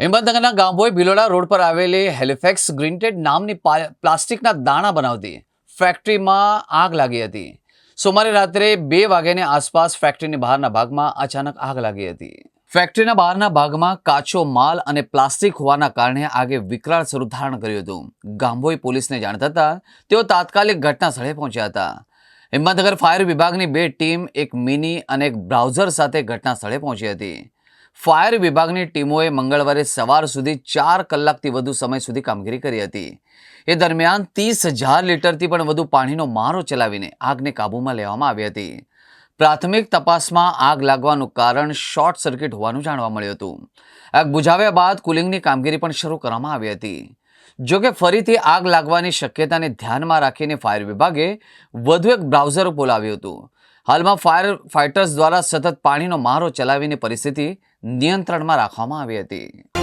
હિંમતનગરના Gambhoi Bhiloda road પર આવેલી Halifax ગ્રીન્ટેડ નામની પ્લાસ્ટિકના દાણા બનાવતી ફેક્ટરીમાં આગ લાગી હતી. સોમવારે રાત્રે બે વાગ્યાની આસપાસ ફેક્ટરીની બહારના ભાગમાં અચાનક આગ લાગી હતી. ફેક્ટરીના બહારના ભાગમાં કાચો માલ અને પ્લાસ્ટિક હોવાના કારણે આગે વિકરાળ સ્વરૂપ ધારણ કર્યું હતું. ગાંભોઈ પોલીસને જાણ થતાં તેઓ તાત્કાલિક ઘટના સ્થળે પહોંચ્યા હતા. હિંમતનગર ફાયર વિભાગની બે ટીમ, એક મિની અને એક બ્રાઉઝર સાથે ઘટના સ્થળે પહોંચી હતી. ફાયર વિભાગની ટીમોએ મંગળવારે સવાર સુધી ચાર કલાકથી વધુ સમય સુધી કામગીરી કરી હતી. એ દરમિયાન ત્રીસ હજાર લીટરથી પણ વધુ પાણીનો મારો ચલાવીને આગને કાબૂમાં લેવામાં આવી હતી. પ્રાથમિક તપાસમાં આગ લાગવાનું કારણ શોર્ટ સર્કિટ હોવાનું જાણવા મળ્યું હતું. આગ બુઝાવ્યા બાદ કુલિંગની કામગીરી પણ શરૂ કરવામાં આવી હતી. જોકે ફરીથી આગ લાગવાની શક્યતાને ધ્યાનમાં રાખીને ફાયર વિભાગે વધુ એક બ્રાઉઝર બોલાવ્યું હતું. હાલમાં ફાયર ફાઇટર્સ દ્વારા સતત પાણીનો મારો ચલાવીને પરિસ્થિતિ નિયંત્રણમાં રાખવામાં આવી હતી.